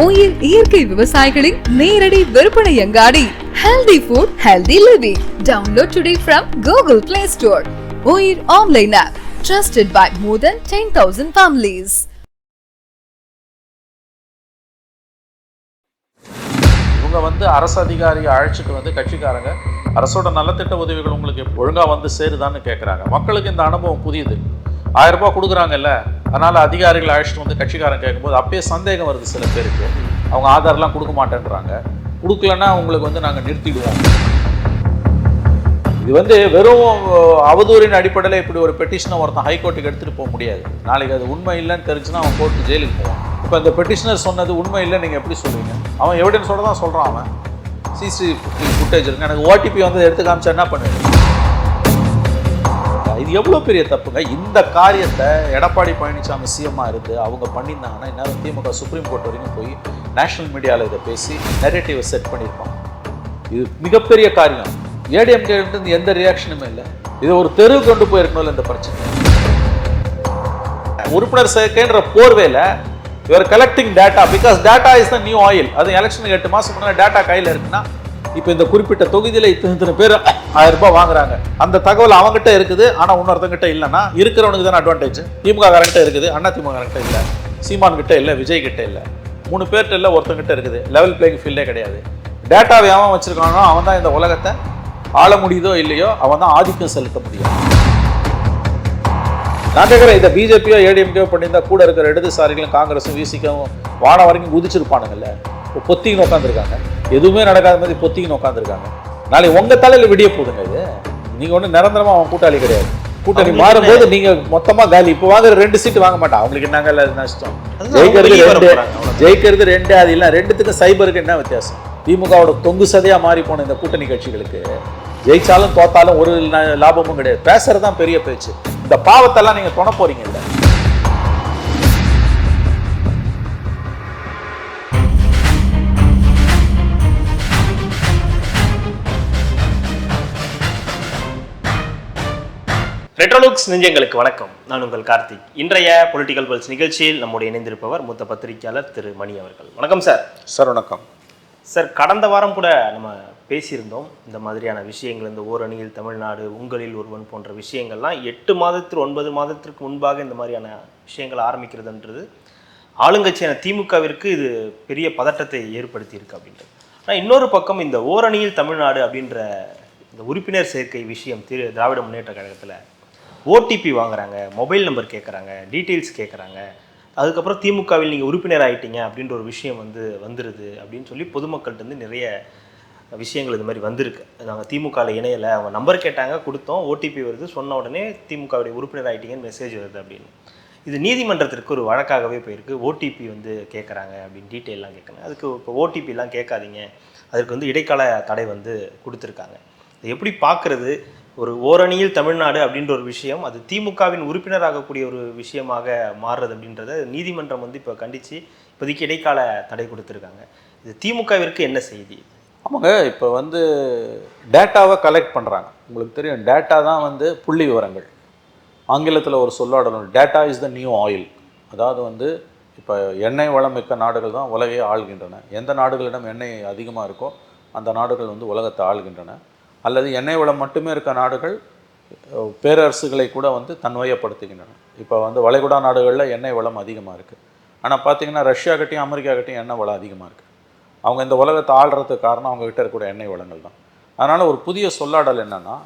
Oil இயற்கை விவசாயிகளின் நேரடி விற்பனை அங்காடி. Healthy food healthy living download today from Google Play Store oil online app trusted by more than ten thousand families இவங்க வந்து அரசு அதிகாரியை அழைச்சிட்டு வந்து கட்சிக்காரங்க. அரசோட நலத்திட்ட உதவிகள் உங்களுக்கு ஒழுங்காக வந்து சேருதான்னு கேட்குறாங்க மக்களுக்கு இந்த அனுபவம் புரியுது. ஆயிரம் ரூபாய் கொடுக்குறாங்கல்ல. அதனால் அதிகாரிகள் அழைச்சிட்டு வந்து கட்சிக்காரன் கேட்கும்போது அப்பயே சந்தேகம் வருது சில பேருக்கு. அவங்க ஆதார்லாம் கொடுக்க மாட்டேன்றாங்க. கொடுக்கலன்னா அவங்களுக்கு வந்து நாங்கள் நிறுத்திடுவோம். இது வந்து வெறும் அவதூறின் அடிப்படையில் இப்படி ஒரு பெட்டிஷனை ஒருத்தன் ஹைகோர்ட்டுக்கு எடுத்துகிட்டு போக முடியாது. நாளைக்கு அது உண்மை இல்லைன்னு தெரிஞ்சுன்னா அவன் கோர்ட்டு ஜெயிலுக்கு போவான். இப்போ இந்த பெட்டிஷனர் சொன்னது உண்மை இல்லை நீங்கள் எப்படி சொல்லுவீங்க? அவன் எவிடன்ஸோட தான் சொல்கிறான் அவன். சிசிடிவி ஃபுட்டேஜ் இருக்கு. எனக்கு ஓடிபி வந்து எடுத்து காமிச்சா என்ன பண்ணுவேன் இது எவ்வளோ பெரிய தப்புங்க? இந்த காரியத்தை எடப்பாடி பழனிசாமி சிஎம்மாக இருந்து அவங்க பண்ணியிருந்தாங்கன்னா என்ன திமுக சுப்ரீம் கோர்ட் வரைக்கும் போய் நேஷனல் மீடியாவில் இதை பேசி நெரேட்டிவை செட் பண்ணியிருப்பாங்க. இது மிகப்பெரிய காரியம். ஏடிஎம்கே இருந்து எந்த ரியாக்ஷனுமே இல்லை. இது ஒரு தெரு கொண்டு போயிருக்கணும்ல இந்த பிரச்சனை. உறுப்பினர் சேர்க்கைன்ற போர்வேல your collecting data because data is the new oil அது எலெக்ஷனுக்கு எட்டு மாதம் முன்னாடி டேட்டா கையில் இருக்குன்னா இப்போ இந்த குறிப்பிட்ட தொகுதியில் இத்தனை இத்தனை பேர் ஆயிரம் ரூபாய் வாங்குறாங்க. அந்த தகவல் அவங்ககிட்ட இருக்குது ஆனால் இன்னொருத்தங்கிட்ட இல்லைன்னா இருக்கிறவனுக்கு தானே அட்வான்டேஜ் திமுக காரங்கிட்ட இருக்குது அண்ணா திமுக காரங்கிட்ட இல்லை. சீமான் கிட்ட இல்லை விஜய் கிட்ட இல்லை. மூணு பேர்கிட்ட இல்லை ஒருத்தங்கிட்ட இருக்குது. லெவல் பிளேயிங் ஃபீல்டே கிடையாது. டேட்டாவை அவன் வச்சுருக்கானோ அவன் தான் இந்த உலகத்தை ஆள முடியுதோ இல்லையோ அவன் தான் ஆதிக்கம் செலுத்த முடியும். நான் கேட்குறேன் இதை பிஜேபியோ ஏடிஎம்கேயோ பண்ணியிருந்தா கூட இருக்கிற இடதுசாரிகளும் காங்கிரஸும் விசிக்கவும் வானம் வரைக்கும் குதிச்சிருப்பானுங்கல்ல. இப்போ பொத்திக்கின்னு உட்காந்துருக்காங்க எதுவுமே நடக்காத மாதிரி பொத்திக்கின்னு உட்காந்துருக்காங்க நாளைக்கு உங்க தலையில விடிய போதுங்க இது. நீங்க ஒன்றும் நிரந்தரமா அவன் கூட்டாளி கிடையாது. கூட்டணி மாறும்போது நீங்க மொத்தமா காலி. இப்போ வாங்குற ரெண்டு சீட்டு வாங்க மாட்டான். அவங்களுக்கு என்னங்க இல்லை நஷ்டம்? ஜெயிக்கிறது ரெண்டு. ஜெயிக்கிறது ரெண்டு அது இல்லை. ரெண்டுத்துக்கும் சைபருக்கு என்ன வித்தியாசம்? திமுகவோட தொங்கு சதையா மாறி போன இந்த கூட்டணி கட்சிகளுக்கு ஜெயிச்சாலும் தோத்தாலும் ஒரு லாபமும் கிடையாது. பேசுறது தான் பெரிய பேச்சு. இந்த பாவத்தெல்லாம் நீங்க தொண போறீங்க இல்ல? ரெட்ரோலுக்ஸ் நெஞ்சங்களுக்கு வணக்கம். நான் உங்கள் கார்த்திக். இன்றைய பொலிட்டிக்கல் பல்ஸ் நிகழ்ச்சியில் நம்முடைய இணைந்திருப்பவர் மூத்த பத்திரிகையாளர் திரு மணி அவர்கள். வணக்கம் சார் சார் வணக்கம். சார் கடந்த வாரம் கூட நம்ம பேசியிருந்தோம். இந்த மாதிரியான விஷயங்கள் இந்த ஓரணியில் தமிழ்நாடு உங்களில் ஒருவன் போன்ற விஷயங்கள்லாம் எட்டு மாதத்திற்கு ஒன்பது மாதத்திற்கு முன்பாக இந்த மாதிரியான விஷயங்கள் ஆரம்பிக்கிறதுன்றது ஆளுங்கட்சியான திமுகவிற்கு இது பெரிய பதட்டத்தை ஏற்படுத்தி இருக்கு அப்படின்றது. ஆனால் இன்னொரு பக்கம் இந்த ஓரணியில் தமிழ்நாடு அப்படின்ற இந்த உறுப்பினர் சேர்க்கை விஷயம் திரு திராவிட முன்னேற்ற கழகத்தில் ஓடிபி வாங்குறாங்க மொபைல் நம்பர் கேட்குறாங்க டீட்டெயில்ஸ் கேட்குறாங்க அதுக்கப்புறம் திமுகவில் நீங்கள் உறுப்பினர் ஆகிட்டீங்க அப்படின்ற ஒரு விஷயம் வந்து வந்துடுது அப்படின்னு சொல்லி பொதுமக்கள்கிட்ட வந்து நிறைய விஷயங்கள் இது மாதிரி வந்திருக்கு. நாங்கள் திமுகவில் இணையலை அவங்க நம்பர் கேட்டாங்க கொடுத்தோம் ஓடிபி வருது சொன்ன உடனே திமுகவுடைய உறுப்பினர் ஆகிட்டீங்கன்னு மெசேஜ் வருது அப்படின்னு. இது நீதிமன்றத்திற்கு ஒரு வழக்காகவே போயிருக்கு. ஓடிபி வந்து கேட்குறாங்க அப்படின்னு டீட்டெயிலாம் கேட்குறாங்க அதுக்கு இப்போ ஓடிபிலாம் கேட்காதீங்க. அதுக்கு வந்து இடைக்கால தடை வந்து கொடுத்துருக்காங்க. இதை எப்படி பார்க்குறது? ஒரு ஓரணியில் தமிழ்நாடு அப்படின்ற ஒரு விஷயம் அது திமுகவின் உறுப்பினராகக்கூடிய ஒரு விஷயமாக மாறுறது அப்படின்றத நீதிமன்றம் வந்து இப்போ கண்டித்து இப்போதைக்கு இடைக்கால தடை கொடுத்துருக்காங்க. இது திமுகவிற்கு என்ன செய்தி? ஆமாங்க இப்போ வந்து டேட்டாவை கலெக்ட் பண்ணுறாங்க உங்களுக்கு தெரியும் டேட்டா தான் வந்து புள்ளி விவரங்கள். ஆங்கிலத்தில் ஒரு சொல்லாடணும் data is the new oil அதாவது வந்து இப்போ எண்ணெய் வளம் மிக்க நாடுகள் தான் உலகையே ஆள்கின்றன. எந்த நாடுகளிடம் எண்ணெய் அதிகமாக இருக்கோ அந்த நாடுகள் வந்து உலகத்தை ஆள்கின்றன. அல்லது எண்ணெய் வளம் மட்டுமே இருக்க நாடுகள் பேரரசுகளை கூட வந்து தன்வயப்படுத்துகின்றன. இப்போ வந்து வளைகுடா நாடுகளில் எண்ணெய் வளம் அதிகமாக இருக்குது ஆனால் பார்த்தீங்கன்னா ரஷ்யா கிட்டையும் அமெரிக்கா கிட்டையும் எண்ணெய் வளம் அதிகமாக இருக்குது அவங்க இந்த உலகத்தை ஆள்றதுக்கு காரணம் அவங்க கிட்ட இருக்கக்கூடிய எண்ணெய் வளங்கள் தான். அதனால் ஒரு புதிய சொல்லாடல் என்னன்னா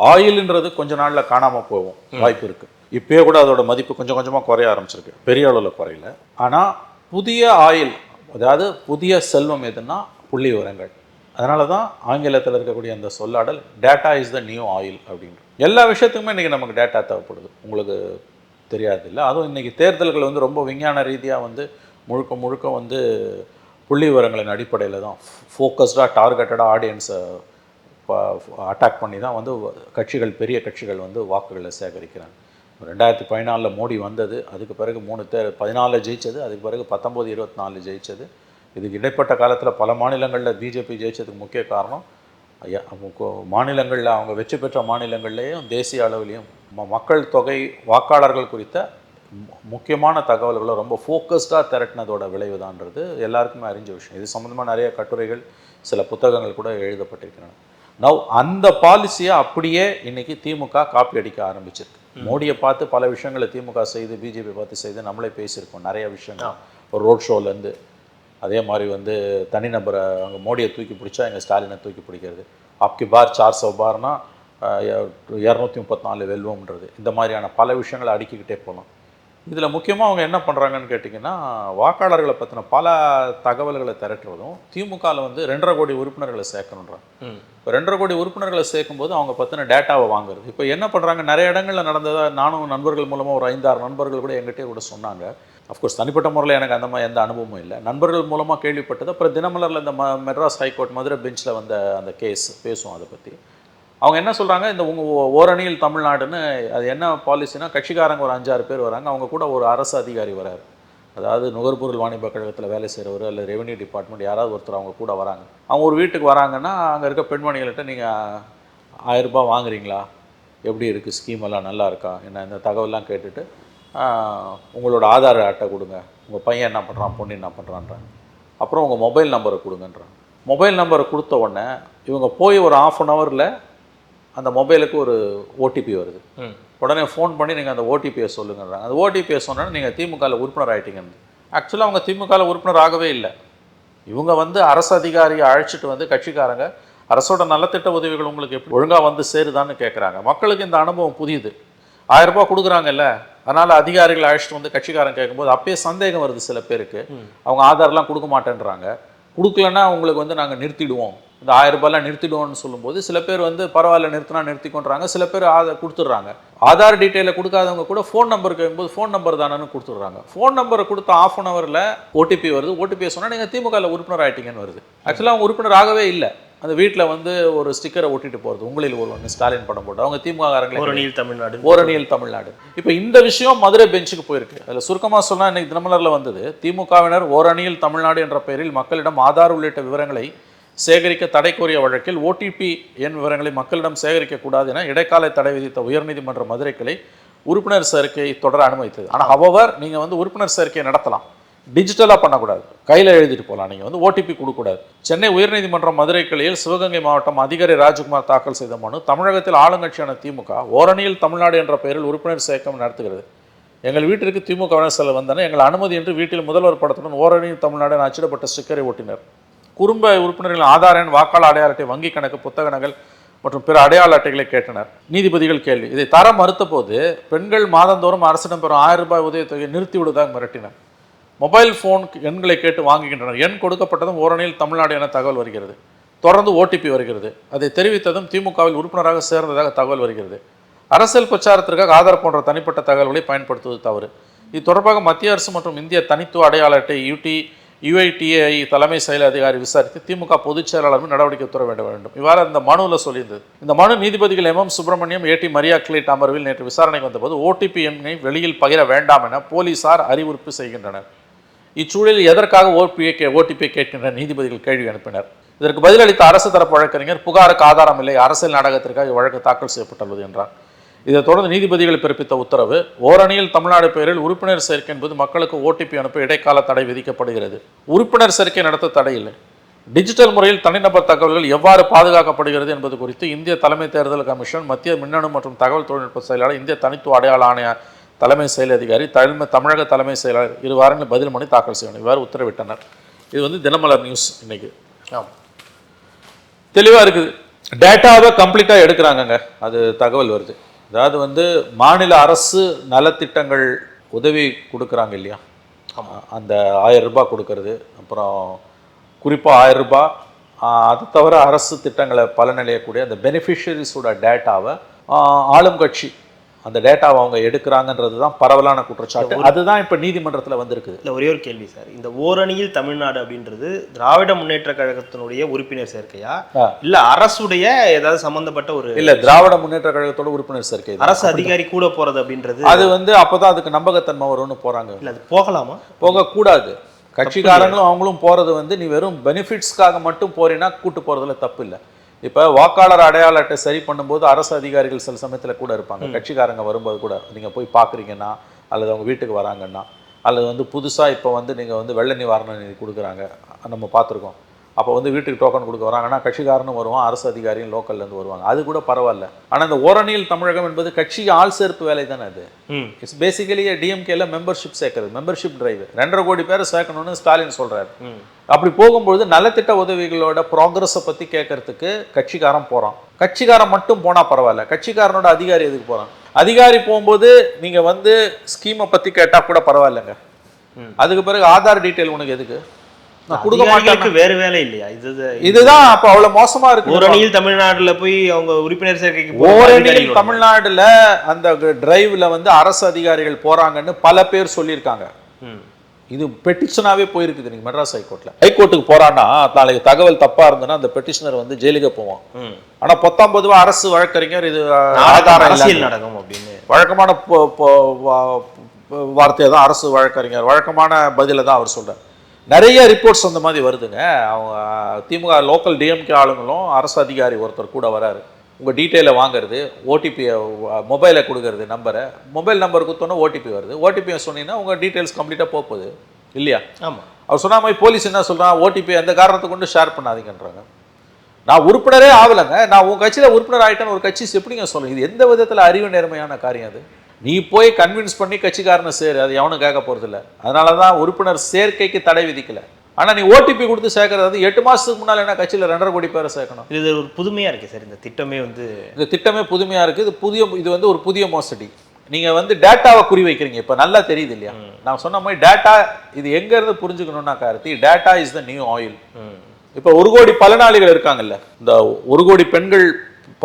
ஆயில்ன்றது கொஞ்ச நாளில் காணாமல் போகும் வாய்ப்பு இருக்குது இப்பயே கூட அதோட மதிப்பு கொஞ்சம் கொஞ்சமாக குறைய ஆரம்பிச்சிருக்கு. பெரிய அளவில் குறையல. ஆனால் புதிய ஆயில் அதாவது புதிய செல்வம் எதுன்னா புள்ளி விவரங்கள் அதனால தான் ஆங்கிலத்தில் இருக்கக்கூடிய அந்த சொல்லாடல் data is the new oil அப்படின்ற எல்லா விஷயத்துக்குமே இன்றைக்கி நமக்கு டேட்டா தேவைப்படுது. உங்களுக்கு தெரியாது இல்லை அதுவும் இன்றைக்கி தேர்தல்கள் வந்து ரொம்ப விஞ்ஞான ரீதியாக வந்து முழுக்க முழுக்க வந்து புள்ளி விவரங்களின் அடிப்படையில் தான் ஃபோக்கஸ்டாக டார்கெட்டடாக ஆடியன்ஸை அட்டாக் பண்ணி தான் வந்து கட்சிகள் பெரிய கட்சிகள் வந்து வாக்குகளை சேகரிக்கிறாங்க. ரெண்டாயிரத்தி பதினாலில் மோடி வந்தது அதுக்கு பிறகு மூணு தேர் பதினாலில் ஜெயிச்சது அதுக்கு பிறகு பத்தொம்போது இருபத்தி நாலு ஜெயிச்சது. இதுக்கு இடைப்பட்ட காலத்தில் பல மாநிலங்களில் பிஜேபி ஜெயிச்சதுக்கு முக்கிய காரணம் மாநிலங்களில் அவங்க வெற்றி பெற்ற மாநிலங்கள்லேயும் தேசிய அளவிலையும் ம- மக்கள் தொகை வாக்காளர்கள் குறித்த மு- முக்கியமான தகவல்களை ரொம்ப ஃபோக்கஸ்டாக திரட்டினதோட விளைவுதான்றது. எல்லாருக்குமே அறிஞ்ச விஷயம். இது சம்மந்தமாக நிறைய கட்டுரைகள் சில புத்தகங்கள் கூட எழுதப்பட்டிருக்கின்றன நவ் அந்த பாலிசியை அப்படியே இன்னைக்கு திமுக காப்பி அடிக்க ஆரம்பிச்சிருக்கு. மோடியை பார்த்து பல விஷயங்களை திமுக செய்து பிஜேபி பார்த்து செய்து நம்மளே பேசியிருக்கோம். நிறைய விஷயங்கள். ஒரு ரோட் ஷோலேருந்து அதே மாதிரி வந்து தனிநபரை அங்கே மோடியை தூக்கி பிடிச்சா எங்கள் ஸ்டாலினை தூக்கி பிடிக்கிறது. அப்கி பார் சார் சௌ பார்னா இரநூத்தி முப்பத்தி நாலு வெல்வோம்ன்றது. இந்த மாதிரியான பல விஷயங்களை அடுக்கிக்கிட்டே போகலாம். இதில் முக்கியமாக அவங்க என்ன பண்ணுறாங்கன்னு கேட்டிங்கன்னா வாக்காளர்களை பற்றின பல தகவல்களை திரட்டுறதும் திமுகவில் வந்து ரெண்டரை கோடி உறுப்பினர்களை சேர்க்கணுன்றாங்க. இப்போ ரெண்டரை கோடி உறுப்பினர்களை சேர்க்கும்போது அவங்க பற்றின டேட்டாவை வாங்குறது. இப்போ என்ன பண்ணுறாங்க நிறைய இடங்களில் நடந்ததா நானும் நண்பர்கள் மூலமாக ஒரு ஐந்தாறு நண்பர்கள் கூட எங்கிட்டே கூட சொன்னாங்க. அஃப்கோர்ஸ் தனிப்பட்ட முறையில் எனக்கு அந்த மாதிரி எந்த அனுபவமும் இல்லை. நண்பர்கள் மூலமாக கேள்விப்பட்டது. அப்புறம் தினமலரில் இந்த ம மெட்ராஸ் ஹைகோர்ட் மதுரை பெஞ்சில் வந்த அந்த கேஸ் பேசுவோம் அதை பற்றி அவங்க என்ன சொல்கிறாங்க இந்த உங்கள் ஓரணியில் தமிழ்நாடுன்னு அது என்ன பாலிசினா கட்சிக்காரங்க ஒரு அஞ்சாறு பேர் வராங்க. அவங்க கூட ஒரு அரசு அதிகாரி வராரு. அதாவது நுகர்பொருள் வாணிப கழகத்தில் வேலை செய்கிறவர் அல்லது ரெவென்யூ டிபார்ட்மெண்ட் யாராவது ஒருத்தர் அவங்க கூட வராங்க. அவங்க ஒரு வீட்டுக்கு வராங்கன்னா அங்கே இருக்க பெண்மணிகள்கிட்ட நீங்கள் ஆயிரம் ரூபாய் வாங்குறீங்களா? எப்படி இருக்குது ஸ்கீம் எல்லாம் நல்லா இருக்கா? என்ன இந்த தகவல்லாம் கேட்டுட்டு உங்களோட ஆதார் அட்டை கொடுங்க. உங்கள் பையன் என்ன பண்ணுறான் பொண்ணு என்ன பண்ணுறான்றாங்க அப்புறம் உங்கள் மொபைல் நம்பரை கொடுங்கன்றாங்க மொபைல் நம்பரை கொடுத்த உடனே இவங்க போய் ஒரு ஆஃப் அன் ஹவரில் அந்த மொபைலுக்கு ஒரு ஓடிபி வருது. உடனே ஃபோன் பண்ணி நீங்கள் அந்த ஓடிபியை சொல்லுங்கன்றாங்க. அந்த ஓடிபியை சொன்னோன்னா நீங்கள் திமுகவில் உறுப்பினர் ஆகிட்டீங்கன்னு ஆக்சுவலாக அவங்க திமுகவில் உறுப்பினர் ஆகவே இல்லை. இவங்க வந்து அரசு அதிகாரியை அழைச்சிட்டு வந்து கட்சிக்காரங்க அரசோட நலத்திட்ட உதவிகள் உங்களுக்கு எப்படி ஒழுங்காக வந்து சேருதான்னு கேட்குறாங்க மக்களுக்கு இந்த அனுபவம் புரியுது. ஆயிரம் ரூபாய் கொடுக்குறாங்கல்ல? அதனால் அதிகாரிகள் அழைச்சிட்டு வந்து கட்சிக்காரன் கேட்கும்போது அப்பயே சந்தேகம் வருது சில பேருக்கு. அவங்க ஆதார்லாம் கொடுக்க மாட்டேன்றாங்க. கொடுக்கலன்னா அவங்களுக்கு வந்து நாங்கள் நிறுத்திடுவோம். இந்த ஆயிரம் ரூபாய்லாம் நிறுத்திடுவோம்னு சொல்லும்போது சில பேர் வந்து பரவாயில்ல நிறுத்தினா நிறுத்திக்கொன்றாங்க. சில பேர் ஆதார் கொடுத்துட்றாங்க. ஆதார் டீட்டெயிலை கொடுக்காதவங்க கூட ஃபோன் நம்பர் கேட்கும்போது ஃபோன் நம்பர் தானேன்னு கொடுத்துட்றாங்க. ஃபோன் நம்பரை கொடுத்த ஆஃப் அன் ஹவரில் ஓடிபி வருது. ஓடிபி சொன்னால் நீங்கள் திமுகவில் உறுப்பினர் ஆயிட்டீங்கன்னு வருது. ஆக்சுவலாக அவங்க உறுப்பினர் ஆகவே இல்லை. அந்த வீட்டில் வந்து ஒரு ஸ்டிக்கரை ஒட்டிட்டு போகிறது உங்களில் ஒருவன் ஸ்டாலின் படம் போட்டு. அவங்க திமுககாரங்களே ஓரணியில் தமிழ்நாடு. ஓரணியில் தமிழ்நாடு. இப்போ இந்த விஷயம் மதுரை பெஞ்சுக்கு போயிருக்கு. அதில் சுருக்கமாக சொன்னால் இன்னைக்கு தினமலரில் வந்தது திமுகவினர் ஓரணியில் தமிழ்நாடு என்ற பெயரில் மக்களிடம் ஆதார் உள்ளிட்ட விவரங்களை சேகரிக்க தடை கோரிய வழக்கில் ஓடிபி எண் விவரங்களை மக்களிடம் சேகரிக்கக்கூடாது என இடைக்கால தடை விதித்த உயர்நீதிமன்ற மதுரை கிளை உறுப்பினர் சேர்க்கை தொடர அனுமதித்தது. ஆனால் ஹவவர் நீங்கள் வந்து உறுப்பினர் சேர்க்கையை நடத்தலாம். டிஜிட்டலாக பண்ணக்கூடாது. கையில் எழுதிட்டு போகலாம் நீங்கள் வந்து ஓடிபி கொடுக்கக்கூடாது. சென்னை உயர்நீதிமன்றம் மதுரை கிளையில் சிவகங்கை மாவட்டம் அதிகாரி ராஜ்குமார் தாக்கல் செய்த மனு தமிழகத்தில் ஆளுங்கட்சியான திமுக ஓரணியில் தமிழ்நாடு என்ற பெயரில் உறுப்பினர் சேர்க்கம் நடத்துகிறது. எங்கள் வீட்டிற்கு திமுக செல்ல வந்தன. எங்கள் அனுமதி என்று வீட்டில் முதல்வர் படத்துடன் ஓரணியில் தமிழ்நாடு என அச்சிடப்பட்ட ஸ்டிக்கரை ஓட்டினர் குடும்ப உறுப்பினர்களின் ஆதார் எண் வாக்காளர் அடையாள அட்டை வங்கி கணக்கு புத்தகங்கள் மற்றும் பிற அடையாள அட்டைகளை கேட்டனர். நீதிபதிகள் கேள்வி. இதை தர மறுத்த போது பெண்கள் மாதந்தோறும் அரசிடம் பெறும் ஆயிரம் ரூபாய் உதவித்தொகையை நிறுத்தி விடுவதாக மிரட்டினர். மொபைல் ஃபோன் எண்களை கேட்டு வாங்குகின்றனர். எண் கொடுக்கப்பட்டதும் ஓரணியில் தமிழ்நாடு என தகவல் வருகிறது. தொடர்ந்து ஓடிபி வருகிறது. அதை தெரிவித்ததும் திமுகவில் உறுப்பினராக சேர்ந்ததாக தகவல் வருகிறது. அரசியல் பிரச்சாரத்திற்காக ஆதார் போன்ற தனிப்பட்ட தகவல்களை பயன்படுத்துவது தவறு. இது தொடர்பாக மத்திய அரசு மற்றும் இந்திய தனித்துவ அடையாள அட்டை யூடி யுஐடிஏஐ தலைமை செயல் அதிகாரி விசாரித்து திமுக பொதுச் செயலாளரும் நடவடிக்கை உத்தரவிட வேண்ட வேண்டும். இவ்வாறு அந்த மனுவில் சொல்லியிருந்தது. இந்த மனு நீதிபதிகள் M. M. Subramaniam A D Maria Clete அமர்வில் நேற்று விசாரணைக்கு வந்தபோது ஓடிபி எண்ணை வெளியில் பகிர வேண்டாம் என போலீசார் அறிவுறுப்பு செய்கின்றனர். இச்சூழலில் எதற்காக ஓபியை கே ஓடிபியை கேட்கின்ற நீதிபதிகள் கேள்வி அனுப்பினர் இதற்கு பதிலளித்த அரசு தரப்பு வழக்கறிஞர் புகாருக்கு ஆதாரம் இல்லை அரசியல் நாடகத்திற்காக இவ்வழக்கு தாக்கல் செய்யப்பட்டுள்ளது என்றார். இதைத் தொடர்ந்து நீதிபதிகள் பிறப்பித்த உத்தரவு ஓரணியில் தமிழ்நாடு பெயரில் உறுப்பினர் சேர்க்கை என்பது மக்களுக்கு ஓடிபி அனுப்ப இடைக்கால தடை விதிக்கப்படுகிறது. உறுப்பினர் சேர்க்கை நடத்த தடை இல்லை. டிஜிட்டல் முறையில் தனிநபர் தகவல்கள் எவ்வாறு பாதுகாக்கப்படுகிறது என்பது குறித்து இந்திய தலைமை தேர்தல் கமிஷன் மத்திய மின்னணு மற்றும் தகவல் தொழில்நுட்ப செயலாளர் இந்திய தனித்துவ அடையாள ஆணைய தலைமை செயல் அதிகாரி தலைமை தமிழக தலைமை செயலாளர் இரு வாரங்களில் பதில் மனு தாக்கல் செய்யணும். இவ்வாறு உத்தரவிட்டனர். இது வந்து தினமலர் நியூஸ் இன்னைக்கு. தெளிவாக இருக்குது. டேட்டாவை கம்ப்ளீட்டாக எடுக்கிறாங்கங்க. அது தகவல் வருது. அதாவது வந்து மாநில அரசு நலத்திட்டங்கள் உதவி கொடுக்குறாங்க இல்லையா? அந்த ஆயிரம் ரூபாய் கொடுக்கறது அப்புறம் குறிப்பாக ஆயிரம் ரூபாய். அது தவிர அரசு திட்டங்களை பலனடையக்கூடிய அந்த பெனிஃபிஷரிஸோட டேட்டாவை ஆளும் கட்சி அந்த டேட்டாவை அவங்க எடுக்கிறாங்கன்றது தான் பரவலான குற்றச்சாட்டு. அதுதான் இப்போ நீதிமன்றத்தில் வந்திருக்குது இல்லை ஒரே ஒரு கேள்வி சார். இந்த ஓரணியில் தமிழ்நாடு அப்படின்றது திராவிட முன்னேற்ற கழகத்தினுடைய உறுப்பினர் சேர்க்கையா. இல்ல அரசுடைய ஏதாவது சம்பந்தப்பட்ட ஒரு இல்லை திராவிட முன்னேற்ற கழகத்தோட உறுப்பினர் சேர்க்கை. அரசு அதிகாரி கூட போறது அப்படின்றது அது வந்து அப்பதான் அதுக்கு நம்பகத்தன்மை வரும்னு போறாங்க. இல்ல அது போகலாமா? போகக்கூடாது. கட்சிக்காரங்களும் அவங்களும் போறது வந்து நீ வெறும் பெனிஃபிட்ஸ்க்காக மட்டும் போறீன்னா கூட்டு போறதுல தப்பு இல்லை. இப்போ வாக்காளர் அடையாள அட்டை சரி பண்ணும்போது அரசு அதிகாரிகள் சில சமயத்துல கூட இருப்பாங்க. கட்சிக்காரங்க வரும்போது கூட நீங்க போய் பார்க்குறீங்கன்னா அல்லது அவங்க வீட்டுக்கு வராங்கன்னா அல்லது வந்து புதுசாக இப்போ வந்து நீங்கள் வந்து வெள்ள நிவாரண நிதி கொடுக்குறாங்க. நம்ம பார்த்துருக்கோம். அப்போ வந்து வீட்டுக்கு டோக்கன் கொடுக்க வராங்கன்னா கட்சிக்காரனும் வருவான் அரசு அதிகாரியும் லோக்கல்லேருந்து வருவாங்க. அது கூட பரவாயில்ல. ஆனால் இந்த ஓரணியில் தமிழகம் என்பது கட்சிக்கு ஆள் சேர்ப்பு வேலை தானே அது? இட்ஸ் பேசிக்கலி டிஎம்கேல மெம்பர்ஷிப் சேர்க்கறது மெம்பர்ஷிப் டிரைவ் ரெண்டரை கோடி பேரை சேர்க்கணும்னு ஸ்டாலின் சொல்றாரு. ம். அப்படி போகும்பொழுது நலத்திட்ட உதவிகளோட ப்ராக்ரஸை பற்றி கேட்கறதுக்கு கட்சிக்காரன் போகிறான் கட்சிக்காரன் மட்டும் போனால் பரவாயில்ல. கட்சிக்காரனோட அதிகாரி எதுக்கு போகிறான் அதிகாரி போகும்போது நீங்கள் வந்து ஸ்கீமை பற்றி கேட்டால் கூட பரவாயில்லைங்க. அதுக்கு பிறகு ஆதார் டீட்டெயில் உனக்கு எதுக்கு? கொடுக்க மாட்டேன் வேற வேலை இல்லையா? இது இதுதான் அப்போ அவ்வளோ மோசமாக இருக்கு தமிழ்நாடுல போய் அவங்க உறுப்பினர் சேர்க்கைக்கு தமிழ்நாடுல அந்த டிரைவ்ல வந்து அரசு அதிகாரிகள் போறாங்கன்னு பல பேர் சொல்லியிருக்காங்க. இது பெட்டிஷனாவே போயிருக்குது நீங்க மெட்ராஸ் ஹைகோர்ட்ல. ஹைகோர்ட்டுக்கு போறான்னா நாளைக்கு தகவல் தப்பா இருந்ததுன்னா அந்த பெட்டிஷனர் வந்து ஜெயிலுக்கு போவான். ம். ஆனா பத்தாம் பொதுவா அரசு வழக்கறிஞர் இது அரசியல் நாடகம் அப்படின்னு. வழக்கமான வார்த்தையை தான் அரசு வழக்கறிஞர் வழக்கமான பதிலை தான் அவர் சொல்றார். நிறைய ரிப்போர்ட்ஸ் அந்த மாதிரி வருதுங்க. அவங்க திமுக லோக்கல் டிஎம்கே ஆளுங்களும் அரசு அதிகாரி ஒருத்தர் கூட வராரு. உங்கள் டீட்டெயிலை வாங்குறது ஓடிபியை மொபைலை கொடுக்கறது நம்பரை மொபைல் நம்பர் கொடுத்தோன்னே ஓடிபி வருது. ஓடிபியை சொன்னீங்கன்னா உங்கள் டீட்டெயில்ஸ் கம்ப்ளீட்டாக போக போகுது இல்லையா? ஆமா. அவர் சொன்ன மாதிரி போலீஸ் என்ன சொல்றான்? ஓடிபி எந்த காரணத்தை கொண்டு ஷேர் பண்ணாதீங்கன்றாங்க. நான் உறுப்பினரே ஆகலைங்க. நான் உன் கட்சியில் உறுப்பினர் ஆகிட்டேன்னு ஒரு கட்சி எப்படிங்க சொல்லும் இது எந்த விதத்தில் அறிவு நேர்மையான காரியம் அது? நீ போய் கன்வின்ஸ் பண்ணி கட்சிக்காரனை சேரு அது எவனும் கேட்க போகிறதில்ல அதனால தான் உறுப்பினர் சேர்க்கைக்கு தடை விதிக்கல. ஆனால் நீ ஓடிபி கொடுத்து சேர்க்கறது வந்து எட்டு மாதத்துக்கு முன்னால் என்ன கட்சியில் ரெண்டரை கோடி பேரை சேர்க்கணும்? இது ஒரு புதுமையா இருக்கு சார் இந்த திட்டமே வந்து. இந்த திட்டமே புதுமையாக இருக்குது இது புதிய இது வந்து ஒரு புதிய மோசடி. நீங்கள் வந்து டேட்டாவை குறி வைக்கிறீங்க. இப்போ நல்லா தெரியுது இல்லையா? நான் சொன்ன மாதிரி டேட்டா இது எங்கேருந்து புரிஞ்சுக்கணும்னா Karthi data is the new oil இப்போ ஒரு கோடி பலனாளிகள் இருக்காங்கல்ல? இந்த ஒரு கோடி பெண்கள்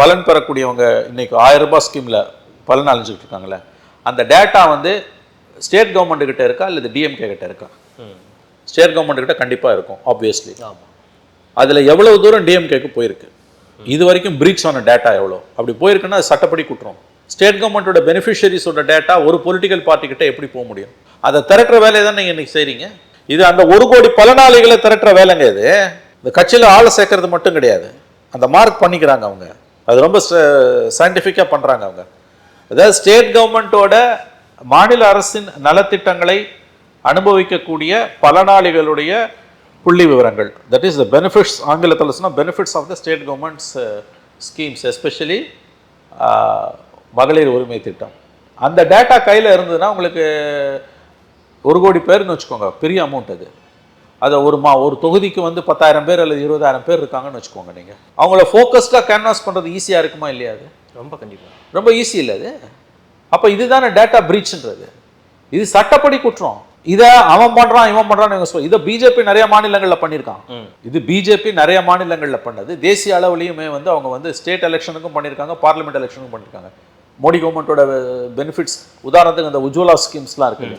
பலன் பெறக்கூடியவங்க இன்னைக்கு ஆயிரம் ரூபாய் ஸ்கீமில் பலன் அழிஞ்சுட்டு இருக்காங்கல்ல? அந்த டேட்டா வந்து ஸ்டேட் கவர்மெண்ட் கிட்ட இருக்கா அல்லது டிஎம்கே கிட்ட இருக்கா? ஸ்டேட் கவர்மெண்ட் கிட்ட கண்டிப்பாக இருக்கும் ஆப்வியஸ்லி அதில் எவ்வளவு தூரம் டிஎம்கேக்கு போயிருக்கு? இது வரைக்கும் பிரீச் ஆன டேட்டா எவ்வளோ? அப்படி போயிருக்குன்னா சட்டப்படி குற்றம். ஸ்டேட் கவர்மெண்ட்டோட பெனிஃபிஷரிஸோட டேட்டா ஒரு பொலிட்டிக்கல் பார்ட்டி கிட்ட எப்படி போக முடியும்? அதை திரட்டுற வேலையை தான் நீங்கள் இன்னைக்கு செய்றீங்க? இது அந்த ஒரு கோடி பலனாளிகளை திரட்டுற வேலைங்க இது. இந்த கட்சியில் ஆளை சேர்க்கறது மட்டும் கிடையாது. அந்த மார்க் பண்ணிக்கிறாங்க அவங்க. அது ரொம்ப சயின்டிஃபிக்காக பண்ணுறாங்க அவங்க. அதாவது ஸ்டேட் கவர்மெண்ட்டோட மாநில அரசின் நலத்திட்டங்களை அனுபவிக்கக்கூடிய பலனாளிகளுடைய புள்ளி விவரங்கள். தட் இஸ் த பெனிஃபிட்ஸ் ஆங்கிலத்தில் சொன்னால் benefits of the state governments schemes especially மகளிர் உரிமை திட்டம். அந்த டேட்டா கையில் இருந்ததுன்னா உங்களுக்கு ஒரு கோடி பேர்னு வச்சுக்கோங்க பெரிய அமௌண்ட் அது. அதை ஒரு மா ஒரு தொகுதிக்கு வந்து பத்தாயிரம் பேர் அல்லது இருபதாயிரம் பேர் இருக்காங்கன்னு வச்சுக்கோங்க நீங்கள் அவங்கள ஃபோக்கஸ்டாக கேன்வாஸ் பண்ணுறது ஈஸியாக இருக்குமா இல்லையா அது? ரொம்ப கண்டிப்பா. ரொம்ப ஈஸி இல்லை அது. அப்போ இதுதானே டேட்டா பிரீச்ன்றது இது சட்டப்படி குற்றம். இதை அவன் பண்றான் இவன் பண்றான்னு இவங்க சொல்ல இதை பிஜேபி நிறைய மாநிலங்கள்ல பண்ணியிருக்கான் இது பிஜேபி நிறைய மாநிலங்கள்ல பண்ணது. தேசிய அளவுலையுமே வந்து அவங்க வந்து ஸ்டேட் எலெக்ஷனுக்கும் பண்ணியிருக்காங்க பார்லிமெண்ட் எலெக்ஷனுக்கும் பண்ணியிருக்காங்க மோடி கவர்மெண்ட்டோட பெனிஃபிட்ஸ் உதாரணத்துக்கு இந்த உஜ்வலா ஸ்கீம்ஸ்லாம் இருக்குது.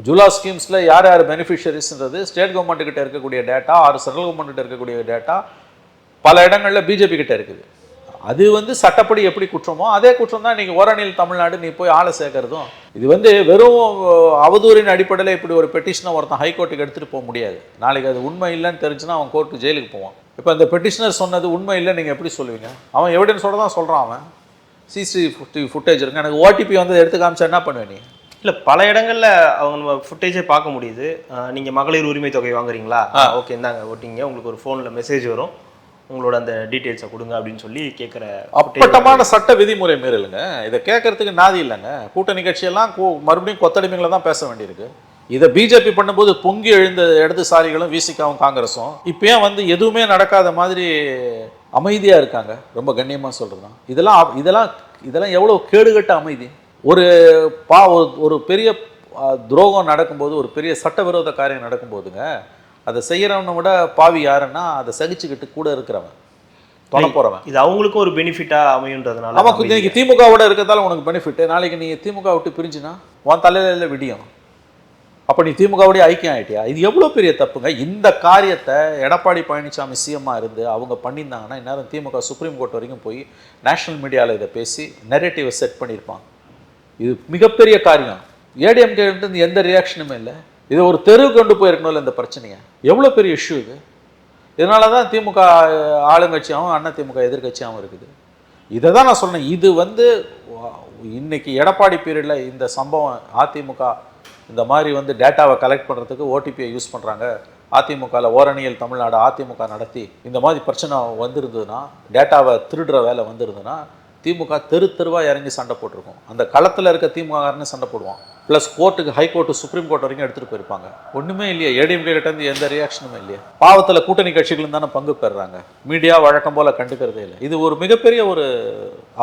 உஜ்வலா ஸ்கீம்ஸ்ல யார் யார் பெனிஃபிஷரிஸ்ன்றது ஸ்டேட் கவர்மெண்ட் கிட்ட இருக்கக்கூடிய டேட்டா ஆறு சென்ட்ரல் கவர்மெண்ட் கிட்ட இருக்கக்கூடிய டேட்டா பல இடங்கள்ல பிஜேபி கிட்ட இருக்குது. அது வந்து சட்டப்படி எப்படி குற்றமோ அதே குற்றம் தான் நீங்க ஓரணியில் தமிழ்நாடு நீ போய் ஆளை சேர்க்கறதும். இது வந்து வெறும் அவதூறின் அடிப்படையில் இப்படி ஒரு பெட்டிஷனை ஒருத்தன் ஹைகோர்ட்டுக்கு எடுத்துட்டு போக முடியாது. நாளைக்கு அது உண்மை இல்லைன்னு தெரிஞ்சுன்னா அவன் கோர்ட்டு ஜெயிலுக்கு போவான். இப்போ அந்த பெட்டிஷனர் சொன்னது உண்மை இல்லை நீங்க எப்படி சொல்லுவீங்க? அவன் எவிடன்ஸோட தான் சொல்றான் அவன். சிசிடிவி ஃபுட்டேஜ் இருக்கு. எனக்கு ஓடிபி வந்து எடுத்து காமிச்சா என்ன பண்ணுவேன் நீ? இல்ல பல இடங்கள்ல அவங்க நம்ம ஃபுட்டேஜே பார்க்க முடியுது. அஹ் நீங்க மகளிர் உரிமை தொகை வாங்குறீங்களா? ஓகே இந்தாங்க ஓட்டிங்க உங்களுக்கு ஒரு ஃபோனில் மெசேஜ் வரும். உங்களோட அந்த டீட்டெயில்ஸை கொடுங்க அப்படின்னு சொல்லி கேட்குற அப்பட்டமான சட்ட விதிமுறை மீறலுங்க. இதை கேட்கறதுக்கு நாதி இல்லைங்க. கூட்டணி கட்சியெல்லாம் மறுபடியும் கொத்தடிமைகளை தான் பேச வேண்டியிருக்கு. இதை பிஜேபி பண்ணும்போது பொங்கி எழுந்த இடதுசாரிகளும் விசிகாவும் காங்கிரஸும் இப்போ ஏன் வந்து எதுவுமே நடக்காத மாதிரி அமைதியா இருக்காங்க? ரொம்ப கண்ணியமா சொல்றதுதான். இதெல்லாம் இதெல்லாம் இதெல்லாம் எவ்வளவு கேடுகட்ட அமைதி? ஒரு பா ஒரு- பெரிய துரோகம் நடக்கும்போது ஒரு பெரிய சட்டவிரோத காரியம் நடக்கும்போதுங்க அதை செய்யறவனை விட பாவி யாருன்னா அதை சகிச்சுக்கிட்டு கூட இருக்கிறவன் தொண போறவன். இது அவங்களுக்கும் ஒரு பெனிஃபிட்டா அமையுன்றதுனால ஆமா கொஞ்சம் இன்னைக்கு திமுகவோட இருக்கிறதால உனக்கு பெனிஃபிட் நாளைக்கு நீ திமுக விட்டு பிரிஞ்சுனா உன் தலையில விடியும். அப்ப நீ திமுகவுடைய ஐக்கியம் ஆயிட்டியா? இது எவ்வளவு பெரிய தப்புங்க? இந்த காரியத்தை எடப்பாடி பழனிசாமி சிஎம்மா இருந்து அவங்க பண்ணியிருந்தாங்கன்னா இந்நேரம் திமுக சுப்ரீம் கோர்ட் வரைக்கும் போய் நேஷனல் மீடியாவில் இதை பேசி நெரேட்டிவை செட் பண்ணியிருப்பாங்க. இது மிகப்பெரிய காரியம். ஏடிஎம்கே இருந்து எந்த ரியாக்ஷனுமே இல்லை. இது ஒரு தெரு கொண்டு போயிருக்கணும்ல இந்த பிரச்சனையை? எவ்வளோ பெரிய இஷ்யூ இது? இதனால தான் திமுக ஆளுங்கட்சியாகவும் அண்ணா திமுக எதிர்க்கட்சியாகவும் இருக்குது. இதை தான் நான் சொன்னேன் இது வந்து இன்னைக்கு எடப்பாடி பீரியடில் இந்த சம்பவம் அதிமுக இந்த மாதிரி வந்து டேட்டாவை கலெக்ட் பண்ணுறதுக்கு ஓடிபியை யூஸ் பண்ணுறாங்க அதிமுகவில் ஓரணியல் தமிழ்நாடு அதிமுக நடத்தி இந்த மாதிரி பிரச்சனை வந்திருந்ததுன்னா டேட்டாவை திருடுற வேலை வந்திருந்ததுன்னா திமுக தெரு தெருவாக இறங்கி சண்டை போட்டிருக்கும். அந்த களத்தில் இருக்க திமுககாரனே சண்டை போடுவான். ப்ளஸ் கோர்ட்டுக்கு ஹை கோர்ட்டு சுப்ரீம் கோர்ட் வரைக்கும் எடுத்துகிட்டு போயிருப்பாங்க. ஒன்றுமே இல்லையே. ஏடிஎம்கே கிட்டேருந்து எந்த ரியாக்ஷனுமே இல்லையே. பாவத்தில் கூட்டணி கட்சிகளும் தானே பங்கு பெறுறாங்க. மீடியா வழக்கம் போல கண்டுக்கிறதே இல்லை. இது ஒரு மிகப்பெரிய ஒரு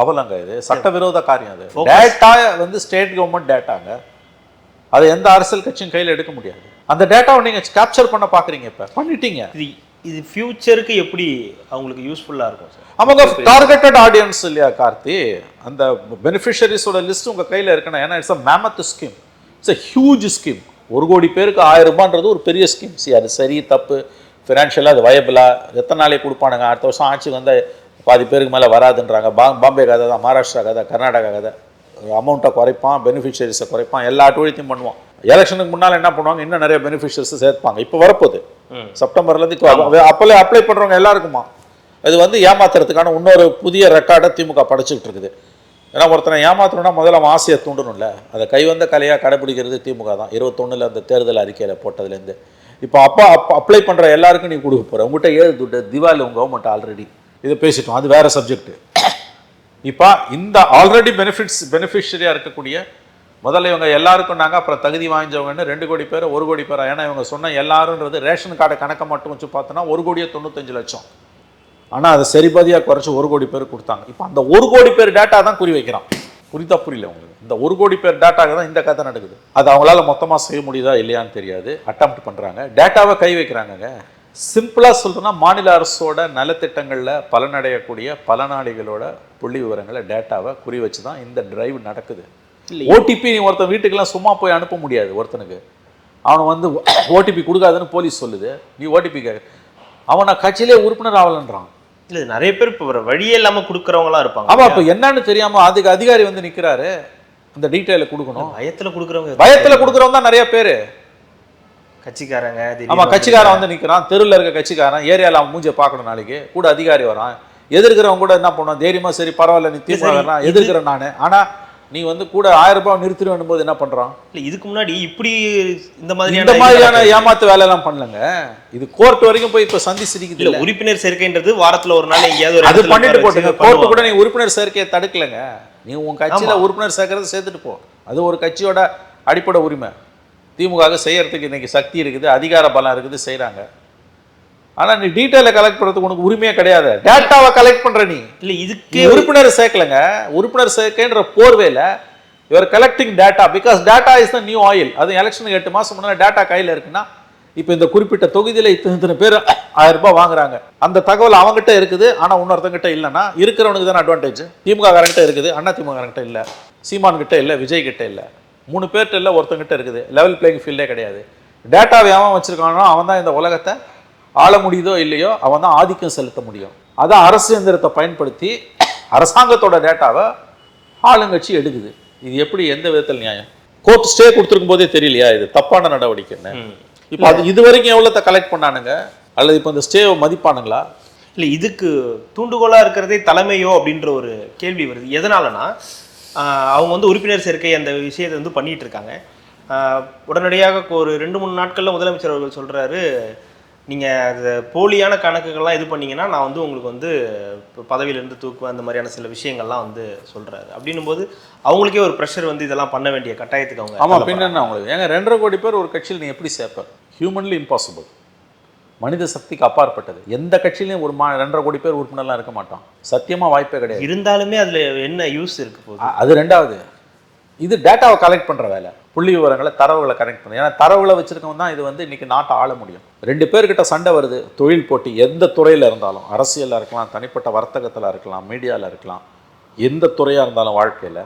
அவலங்க இது. சட்டவிரோத காரியம் அது. டேட்டா வந்து ஸ்டேட் கவர்மெண்ட் டேட்டாங்க அதை எந்த அரசியல் கட்சியும் கையில் எடுக்க முடியாது. அந்த டேட்டாவை நீங்கள் கேப்சர் பண்ண பார்க்குறீங்க இப்போ. பண்ணிட்டீங்க. இது ஃபியூச்சருக்கு எப்படி அவங்களுக்கு யூஸ்ஃபுல்லாக இருக்கும் சார் அவங்க டார்கெட்டட் ஆடியன்ஸ் இல்லையா கார்த்தி? அந்த பெனிஃபிஷரிஸோட லிஸ்ட் உங்க கையில இருக்கணும் ஏன்னா it's a mammoth scheme it's a huge scheme ஒரு கோடி பேருக்கு ஆயிரம் ரூபான்றது ஒரு பெரிய ஸ்கீம் சி அது சரி தப்பு. ஃபினான்ஷியலாக அது வயபிளா எத்தனை நாளைக்கு கொடுப்பானுங்க? அடுத்த வருஷம் ஆட்சி வந்து பாதி பேருக்கு மேலே வராதுன்றாங்க. பா பாம்பே கதை தான் மகாராஷ்டிரா கதை கர்நாடகா கதை. அமௌண்ட்டை குறைப்பான் பெனிஃபிஷரிஸை குறைப்பான் எல்லா அட்டுவழித்தையும் பண்ணுவான். எலெக்ஷனுக்கு முன்னால் என்ன பண்ணுவாங்க? இன்னும் நிறைய பெனிஃபிஷரிஸ் சேர்ப்பாங்க. இப்போ வரப்போகுது. செப்டம்பர்லேருந்து அப்போலே அப்ளை பண்ணுறவங்க எல்லாருக்குமா? அது வந்து ஏமாத்துறதுக்கான இன்னொரு புதிய ரெக்கார்டை திமுக படைச்சிக்கிட்டு இருக்குது. ஏன்னா ஒருத்தனை ஏமாத்தணும்னா முதல்ல அவன் ஆசையை தூண்டணும்ல. அதை கைவந்த கலையாக கடைபிடிக்கிறது திமுக தான். இருபத்தொன்னில் அந்த தேர்தல் அறிக்கையில் போட்டதுலேருந்து. இப்போ அப்போ அப்போ அப்ளை பண்ணுற எல்லாருக்கும் நீ கொடுக்க போகிற உங்கள்கிட்ட ஏழு துட்டு திவாலி உங்கள் கவர்மெண்ட் ஆல்ரெடி இதை பேசிட்டோம். அது வேறு சப்ஜெக்ட் இப்போ இந்த ஆல்ரெடி பெனிஃபிட்ஸ் பெனிஃபிஷரியாக இருக்கக்கூடிய முதல்ல இவங்க எல்லாருக்கும் நாங்கள் அப்புறம் தகுதி வாங்கிச்சவங்கன்னு ரெண்டு கோடி பேர் ஒரு கோடி பேர். ஏன்னா இவங்க சொன்ன எல்லாருன்றது ரேஷன் கார்டை கணக்கை மட்டும் வச்சு பார்த்தோன்னா ஒரு கோடியே தொண்ணூத்தஞ்சு லட்சம். ஆனால் அதை சரிபாதியாக குறைச்சி ஒரு கோடி பேர் கொடுத்தாங்க. இப்போ அந்த ஒரு கோடி பேர் டேட்டா தான் குறி வைக்கிறான். புரிதா புரியல உங்களுக்கு? இந்த ஒரு கோடி பேர் டேட்டாக தான் இந்த கதை நடக்குது. அது அவங்களால மொத்தமாக செய்ய முடியுதா இல்லையான்னு தெரியாது. அட்டம் பண்ணுறாங்க டேட்டாவை கை வைக்கிறாங்கங்க. சிம்பிளாக சொல்றேன்னா மாநில அரசோட நலத்திட்டங்களில் பலனடையக்கூடிய பலனாளிகளோட புள்ளி விவரங்களை டேட்டாவை குறி வச்சு தான் இந்த டிரைவ் நடக்குது. ஓடிபி நீ ஒருத்தன் வீட்டுக்கெல்லாம் சும்மா போய் அனுப்ப முடியாது ஒருத்தனுக்கு. அவனை வந்து ஓடிபி கொடுக்காதுன்னு போலீஸ் சொல்லுது. நீ ஓடிபி கேட்க அவனை கட்சியிலே உறுப்பினர் ஆகலன்றான் இல்லை நிறைய பேர் இப்போ வழியே இல்லாமல் கொடுக்குறவங்களாம் இருப்பாங்க. ஆமா இப்போ என்னன்னு தெரியாம அதுக்கு அதிகாரி வந்து நிக்கிறாரு. அந்த டீட்டெயிலை கொடுக்கணும். பயத்தில் கொடுக்குறவங்க பயத்துல கொடுக்குறவங்க தான் நிறைய பேரு. கட்சிக்காரங்க ஆமா திடீர்னு கட்சிக்காரன் வந்து நிக்கிறான். தெருவில் இருக்க கட்சிக்காரன். ஏரியால அவன் மூஞ்சியை பார்க்கணும் நாளைக்கு. கூட அதிகாரி வரான். எதிர்க்கிறவன் கூட என்ன பண்ணுவான்? தைரியமா சரி பரவாயில்ல நீ இது- எதிர்க்கிறேன் நானு. ஆனா நீ வந்து கூட ஆயிரம் ரூபாய் நிறுத்திடுவேன் போது என்ன பண்றான்? இல்லை இதுக்கு முன்னாடி இப்படி இந்த இந்த மாதிரியான ஏமாத்து வேலையெல்லாம் பண்ணலங்க. இது கோர்ட் வரைக்கும் போய் இப்ப சந்தி சிரிக்குது இல்ல உறுப்பினர் சேர்க்கைன்றது வாரத்துல ஒரு நாள் எங்கேயாவது அது பண்ணிட்டு போட்டுங்க. பண்ணுவாங்க. கூட நீ உறுப்பினர் சேர்க்கையை தடுக்கலைங்க. நீ உன் கட்சியில உறுப்பினர் சேர்க்கறது சேர்த்துட்டு போ. அது ஒரு கட்சியோட அடிப்படை உரிமை. திமுக செய்யறதுக்கு இன்னைக்கு சக்தி இருக்குது அதிகார பலம் இருக்குது செய்றாங்க. ஆனா நீ டீட்டெயிலை கலெக்ட் பண்றதுக்கு உனக்கு உரிமையே கிடையாது. டேட்டாவை கலெக்ட் பண்ற நீ. இல்ல இதுக்கு உறுப்பினர் சேர்க்கலங்க. உறுப்பினர் சேர்க்கைன்ற போர்வேல your collecting data because data is the new oil அது எலெக்ஷனுக்கு எட்டு மாசம் முன்னாடி டேட்டா கையில இருக்குன்னா இப்போ இந்த குறிப்பிட்ட தொகுதியில இத்தனை இத்தனை பேர் ஆயிரம் ரூபாய் வாங்குறாங்க. அந்த தகவல் அவங்ககிட்ட இருக்குது ஆனா இன்னொருத்தங்கிட்ட இல்லைன்னா இருக்கிறவனுக்கு தானே அட்வான்டேஜ் திமுக காரங்கிட்ட இருக்குது அண்ணா திமுக காரங்கிட்ட இல்ல. சீமான் கிட்ட இல்ல விஜய் கிட்ட இல்ல. மூணு பேர்கிட்ட இல்ல ஒருத்தங்கிட்ட இருக்குது. லெவல் பிளேயிங் ஃபீல்டே கிடையாது. டேட்டாவை எவன் வச்சிருக்கானோ அவன் தான் இந்த உலகத்தை ஆள முடியுதோ இல்லையோ அவன் தான் ஆதிக்கம் செலுத்த முடியும். அதான் அரசு எந்திரத்தை பயன்படுத்தி அரசாங்கத்தோட டேட்டாவை ஆளுங்கட்சி எடுக்குது. இது எப்படி எந்த விதத்தில் நியாயம்? கோர்ட் ஸ்டே கொடுத்துருக்கும் போதே தெரியலையா இது? தப்பான நடவடிக்கைன்னு இப்போ அது இது வரைக்கும் எவ்வளோத்த கலெக்ட் பண்ணானுங்க? அல்லது இப்போ இந்த ஸ்டேவை மதிப்பானுங்களா? இல்ல இதுக்கு தூண்டுகோலா இருக்கிறதே தலைமையோ அப்படின்ற ஒரு கேள்வி வருது. எதனாலனா அவங்க வந்து உறுப்பினர் சேர்க்கை அந்த விஷயத்தை வந்து பண்ணிட்டு இருக்காங்க. உடனடியாக ஒரு ரெண்டு மூணு நாட்கள்ல முதலமைச்சர் அவர்கள் சொல்றாரு நீங்க அது போலியான கணக்குகள்லாம் இது பண்ணீங்கன்னா நான் வந்து உங்களுக்கு வந்து இப்ப பதவியிலிருந்து தூக்குவேன் அந்த மாதிரியான சில விஷயங்கள்லாம் வந்து சொல்றாரு. அப்படின்னும் போது அவங்களுக்கே ஒரு ப்ரெஷர் வந்து இதெல்லாம் பண்ண வேண்டிய கட்டாயத்துக்கு அவங்க ஆமா தள்ளப்படுறாங்க. பின்ன என்ன உங்களுக்கு ஏங்க ரெண்டரை கோடி பேர் ஒரு கட்சியில் நீ எப்படி சேர்ப்ப? ஹியூமன்லி இம்பாசிபிள் மனித சக்திக்கு அப்பாற்பட்டது. எந்த கட்சியிலையும் ஒரு மா ரெண்டரை கோடி பேர் உறுப்பினர்லாம் இருக்க மாட்டான். சத்தியமா வாய்ப்பே கிடையாது. இருந்தாலுமே அதுல என்ன யூஸ் இருக்கு அது ரெண்டாவது. இது டேட்டாவை கலெக்ட் பண்ணுற வேலை. புள்ளி விவரங்களை தரவுகளை கனெக்ட் பண்ணு. ஏன்னா தரவுகளை வச்சுருக்கவங்க தான் இது வந்து இன்றைக்கி நாட்டை ஆள முடியும். ரெண்டு பேர்கிட்ட சண்டை வருது. தொழில் போட்டி எந்த துறையில் இருந்தாலும் அரசியலில் இருக்கலாம் தனிப்பட்ட வர்த்தகத்தில் இருக்கலாம் மீடியாவில் இருக்கலாம். எந்த துறையாக இருந்தாலும் வாழ்க்கையில்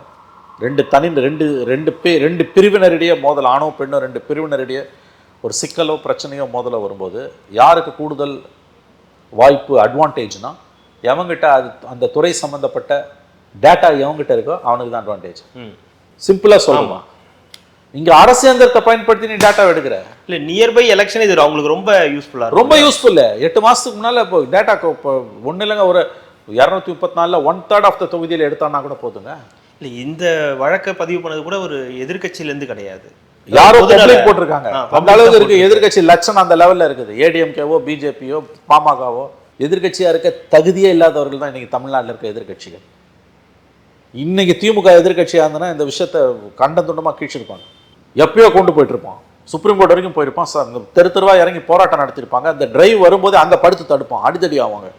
ரெண்டு தனி ரெண்டு ரெண்டு பே ரெண்டு பிரிவினரிடையே மோதல் ஆணோ பெண்ணோ ரெண்டு பிரிவினரிடையே ஒரு சிக்கலோ பிரச்சனையோ மோதலோ வரும்போது யாருக்கு கூடுதல் வாய்ப்பு அட்வான்டேஜ்னா எவங்கிட்ட அது அந்த துறை சம்மந்தப்பட்ட டேட்டா எவங்கிட்ட இருக்கோ அவனுக்கு தான் அட்வான்டேஜ் ம் சிம்பிளா சொல்லலாம் இங்க அரசு எந்திரத்தை பயன்படுத்தி நீ டேட்டா எடுக்கிற. இல்ல நியர்பை எலெக்ஷன் இது அவங்களுக்கு ரொம்ப இன்றைக்கி திமுக எதிர்கட்சியாக இருந்தனா இந்த விஷயத்தை கண்டம் துண்டமாக கீழ்ச்சிருப்பாங்க. எப்பயோ கொண்டு போயிட்டுருப்பான் சுப்ரீம் கோர்ட் வரைக்கும் போயிருப்பான் சார் இந்த தெரு தெருவாக இறங்கி போராட்டம் நடத்தியிருப்பாங்க. அந்த டிரைவ் வரும்போது அங்கே படுத்து தடுப்பான் அடித்தடி ஆவாங்க.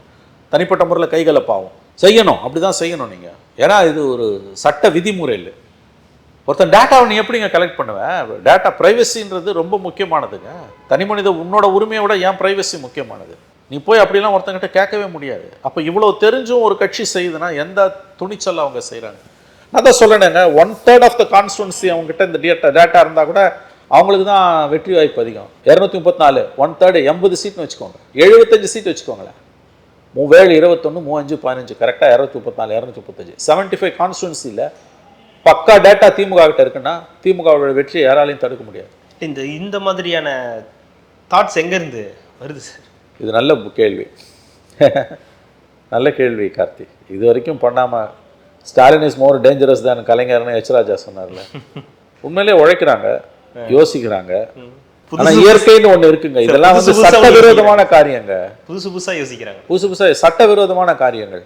தனிப்பட்ட முறையில் கைகலப்பாகும் செய்யணும். அப்படி தான் செய்யணும் நீங்கள் ஏன்னா இது ஒரு சட்ட விதிமுறை இல்லை ஒருத்தன் டேட்டாவை நீ எப்படிங்க கலெக்ட் பண்ணுவேன் டேட்டா ப்ரைவசின்றது ரொம்ப முக்கியமானதுங்க. தனி மனித உன்னோட உரிமையை விட ஏன் ப்ரைவசி முக்கியமானது? நீ போய் அப்படிலாம் ஒருத்தங்கிட்ட கேட்கவே முடியாது. அப்போ இவ்வளோ தெரிஞ்சும் ஒரு கட்சி செய்யுதுன்னா எந்த துணிச்சல் அவங்க செய்கிறாங்க நான் தான் சொல்லணுங்க one third of the constituency அவங்ககிட்ட இந்த டேட்டா டேட்டா இருந்தால் கூட அவங்களுக்கு தான் வெற்றி வாய்ப்பு அதிகம். இரநூத்தி முப்பத்தி நாலு ஒன் தேர்டு எண்பது சீட்னு வச்சுக்கோங்க. எழுபத்தஞ்சு சீட் வச்சுக்கோங்களேன். மூவேழு இருபத்தொன்று மூவஞ்சு பதினஞ்சு கரெக்டாக இரநூத்தி முப்பத்தினாலு இரநூத்தி முப்பத்தஞ்சு. செவன்ட்டி ஃபைவ் கான்ஸ்டுவன்சியில் பக்கா டேட்டா திமுக கிட்ட இருக்குன்னா திமுகவோட வெற்றியை யாராலையும் தடுக்க முடியாது. இந்த இந்த மாதிரியான தாட்ஸ் எங்கேருந்து வருது? சார் இது நல்ல கேள்வி. நல்ல கேள்வி கார்த்தி. இது வரைக்கும் பண்ணாமல் ஸ்டாலின் இஸ் மோர் டேஞ்சரஸ் தான் கலைஞர்னு எச் ராஜா சொன்னார்ல. உண்மையிலே உழைக்கிறாங்க யோசிக்கிறாங்க. ஆனா இயற்கைன்னு ஒண்ணு இருக்குங்க. இதெல்லாம் வந்து புதுசு புதுசா சட்டவிரோதமான காரியங்க. புதுசு புதுசாக யோசிக்கிறாங்க. புதுசு புதுசாக சட்டவிரோதமான காரியங்கள்.